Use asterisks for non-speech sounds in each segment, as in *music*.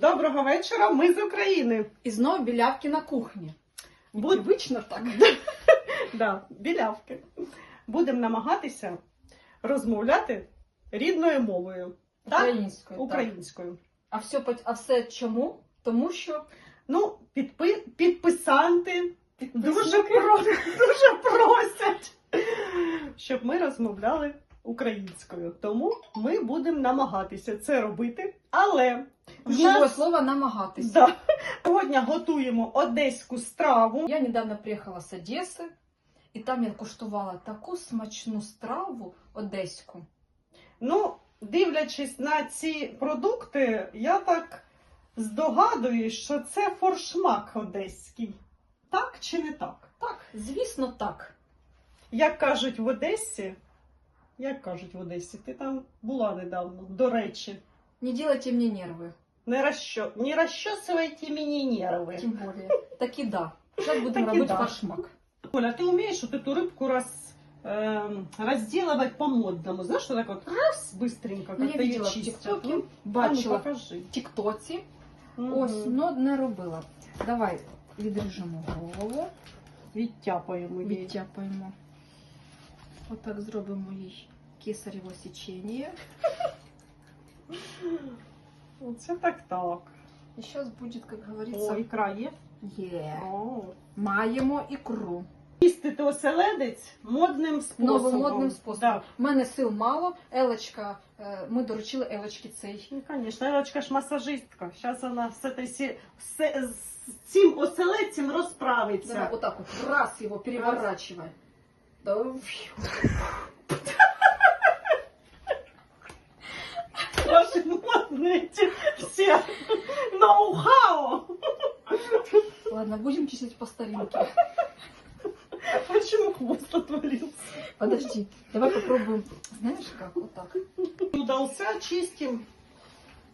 Доброго вечора, ми з України. І знову білявки на кухні. Буд- Привично так. *laughs* Да, білявки. Будемо намагатися розмовляти рідною мовою. Так? Українською. так. А все, а все чому? Тому що Ну, підпи... підписанти дуже, про... *laughs* дуже просять, щоб ми розмовляли українською. Тому ми будемо намагатися це робити. Але ключове нас слово намагатися. да, сьогодні готуємо одеську страву. Я недавно приїхала з Одеси, і там я куштувала таку смачну страву одеську. Ну, дивлячись на ці продукти, я так здогадуюсь, що це форшмак одеський. Так чи не так? Так, звісно, так. Як кажуть в Одесі, як кажуть в Одесі, ти там була недавно, до речі. Не делайте мені нерви. Не, розщо... не розчосуйте мені нерви. Тим більше. Так і да. Зараз будемо Так і робити да. фаршмак. Оля, ты умеешь вот эту рыбку раз, эм, разделывать по-модному? Знаешь, что так вот раз, быстренько, Ну, как я её видела в чистят? Тіктокі, Ну, а ну, бачила покажи. в Тіктоці. Мгм. Ось, ну не робила. Давай відріжемо голову. Відтяпаємо її. Відтяпаємо. Отак зробимо їй кесарєво січення. Оце *laughs* так так. І зараз буде, як О, говориться, ікра є? є. О. Маємо ікру. Чистити оселедець модним способом. Новим модним способом. Да. У мене сил мало. Елочка, е, ми доручили Елочки цей. Ну, конечно, Елочка ж масажистка. Зараз вона з, этой сі- з, з цим оселедцем розправиться. Давай отак от раз його переворачивай. Да, эти все ноу-хау. Ладно, будем чистить по старинке. Почему хвост отвалился? Подожди, давай попробуем. Знаешь как? Вот так. Удался чистим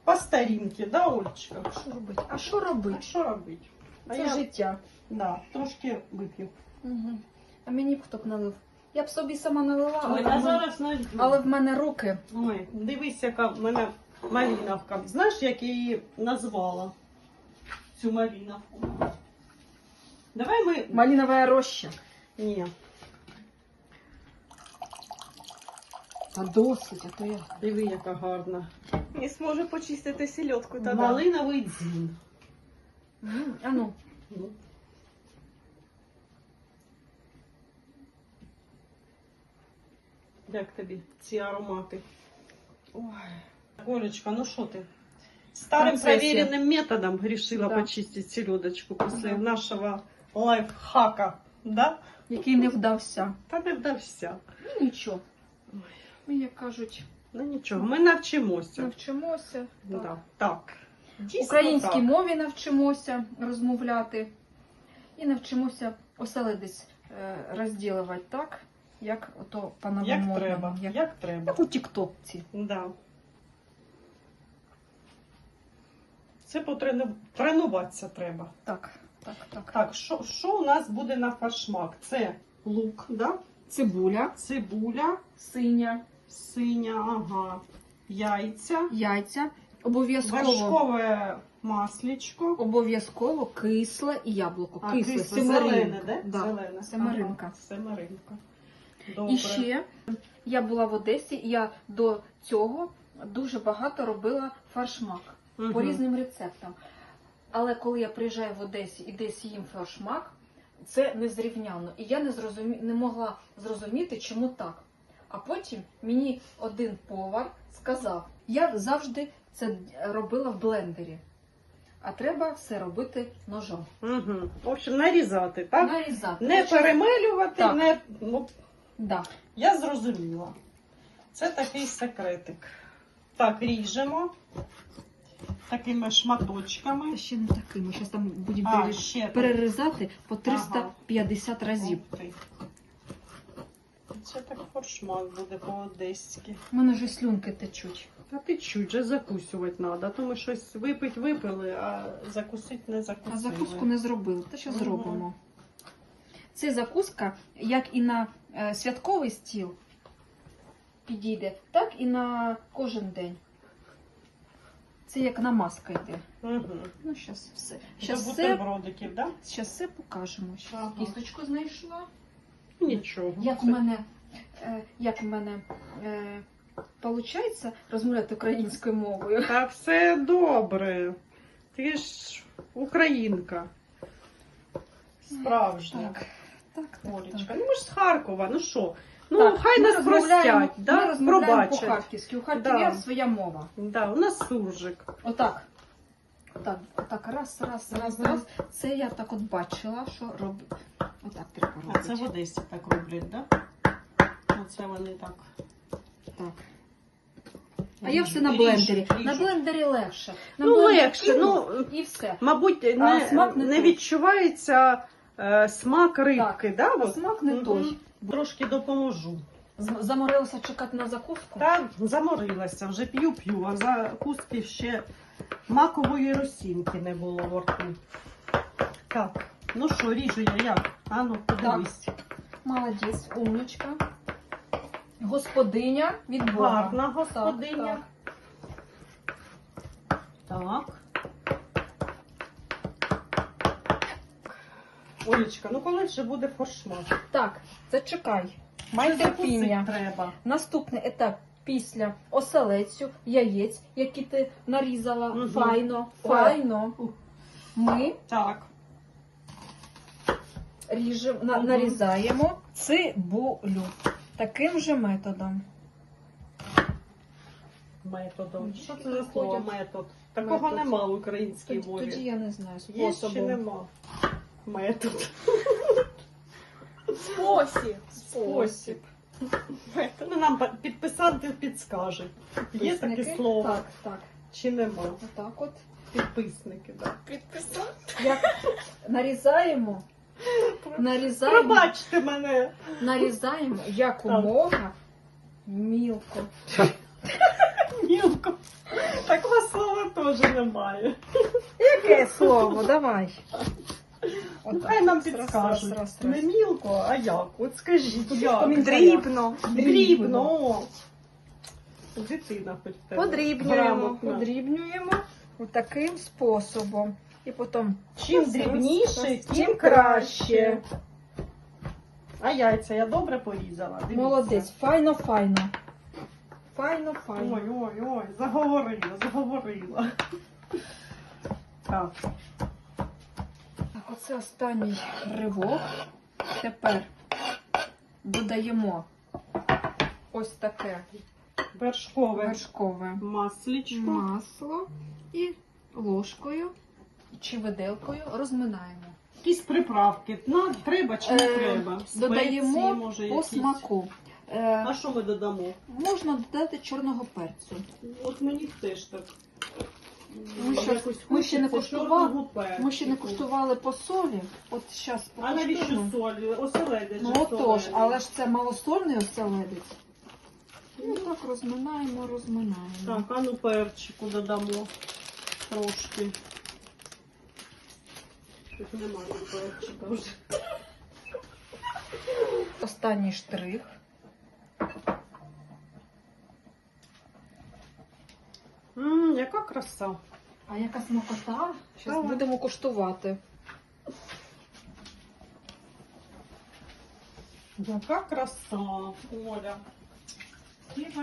по старинке, да, Олечка? Що робити? А що А що робити? А Це я життя. да, трошки вип'ю. Угу. А мені б хто б налив. Я б собі сама налила, але, Ой, в а мене- зараз на але в мене руки. Ой, дивись, яка в мене малиновка. Знаєш, як я її назвала? Цю малиновку. Давай ми. Малінова роща. Ні, Та досить, а то я. диви, яка гарна. Не зможе почистити сільотку та. Малиновий дзін. М, А ну, Ну. Як тобі ці аромати? Ой. Олечка, ну що ти? Старим Процесі. проверенным методом решила Да. почистить селедочку после Да. нашего лайфхака. Да? який не вдався. Та не вдався. Ну нічого. Як кажуть, Ну нічого, ми навчимося. навчимося. Так. Да. Так. Українській так. мові навчимося розмовляти і навчимося оселедець е, розділувати так, як ото по Як треба. Як, Як треба. як у тіктокці. Да. Це потрену... тренуватися треба. Так, так, так. Так, що, що у нас буде на фаршмак? Це лук, да? Цибуля, цибуля, синя, синя, ага, яйця, яйця. Обов'язково, вершкове маслічко. обов'язково кисле і яблуко. А, кисле, кисле, семеринка. зелене, да? Да. Зелене. Семеринка. Ага, семеринка. Добре. І ще я була в Одесі, і я до цього дуже багато робила фаршмак. Мгм. по різним рецептам. Але коли я приїжджаю в Одесі і десь їм фаршмак, це незрівнянно. І я не, зрозумі... не могла зрозуміти, чому так. А потім мені один повар сказав: я завжди це робила в блендері, а треба все робити ножом. Мгм. В общем, нарізати, так? Нарізати. Не перемилювати, Так. не. Ну, Да. я зрозуміла. Це такий секретик. Так, ріжемо такими шматочками. Та ще не такий. Ми зараз там будемо А, пере- ще перерізати по 350 разів. Ух ти. Це так форшмак буде по-одеськи. У мене вже слюнки течуть. Та ти чуть же закусувати треба, то ми щось випить випили, а закусити не закусили. А закуску не зробили. Та що Мгм. зробимо? Це закуска, як і на е, святковий стіл підійде, так і на кожен день. Це як намазка йде. Угу. Ну, зараз все. До Зараз все, бутербродиків, да? щас все покажемо. Щас Ага. кісточку знайшла. Нічого. Як у мене, е, як у мене е, виходить розмовляти українською мовою? Та все добре. Ти ж українка. Справжня. Так, так, так. Олечка. так. Ну ми ж з Харкова, ну що? Ну, Так, хай нас простять, да? пробачать. по-харківськи. У Харкові Да. своя мова. Да, у нас суржик. Отак. Отак, отак, раз, раз, раз, раз. Це я так от бачила, що робить. Отак треба А це в Одесі так роблять, да? Оце вони так. Так. А я все на ріжуть, блендері. ріжуть. На блендері легше. На Ну, блендер легше, кинув, ну, і все. Мабуть, не, смак не не той. відчувається е, смак рибки, да? А от? смак не Мгм. Трошки допоможу. Заморилася чекати на закуску. Та заморилася, вже п'ю-п'ю, а закуски ще макової росінки не було в рту. Так, ну що, ріжу я як? А ну, подивись. Молодець, умничка. Господиня від Бога. Гарна господиня. Так, Так. Олечка, ну коли вже буде форшмак? Так, зачекай. Май терпіння. треба. Наступний етап після оселецю, яєць, які ти нарізала Мгм. файно, файно. Ми Так. ріжемо, на, Мгм. нарізаємо цибулю. Таким же методом. Методом. Що це за слово метод? Такого Метод. нема в українській Тоді, мові. тоді я не знаю Є чи способу. нема? Метод. Спосіб. Спосіб. Ну, нам підписанти підскажуть. Є таке Підписники? слово Так, так. чи нема? Отак от. Підписники, так. Підписав. Як нарізаємо, нарізаємо, Пробачте мене. нарізаємо якомога мілко. Мілко. Такого слова теж немає. Яке слово? Давай. Ну, хай нам підскажуть. Не мілко, а як? От скажіть, як? Дрібно. Дрібно. Дитина хоч в тебе. Подрібнюємо. Подрібнюємо таким способом. І потім Чим дрібніше, тим краще. А яйця я добре порізала. Дивіться. молодець, файно, файно. Файно, файно. Ой, ой, ой, заговорила, заговорила. Так, Оце останній ривок. Тепер додаємо ось таке вершкове вершкове маслічко. масло і ложкою чи виделкою розминаємо. Якісь приправки. На, треба чи не Е, треба? додаємо може, По якісь. смаку. А Е, що ми додамо? можна додати чорного перцю. От мені теж так. Ми ще- ми ще не куштували- Ми ще не куштували по солі. От зараз А навіщо солі? Оселедець. Ну отож, але ж це малосольний оселедець. Ну так розминаємо, розминаємо. Так, а ну перчику додамо трошки. Тут немає перчика вже. Останній штрих. Яка краса. А яка смакота? Зараз Давай. будемо куштувати. Яка краса, Оля. Тихо.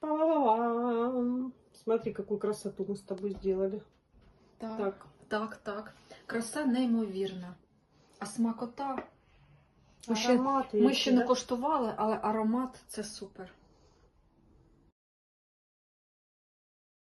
Па-ба-ба-бам. Смотри, какую красоту мы с тобой сделали. Так, Так, так, так. Краса неймовірна. А смакота. Ми ще, аромати ми які, ще не да? коштували, але аромат це супер.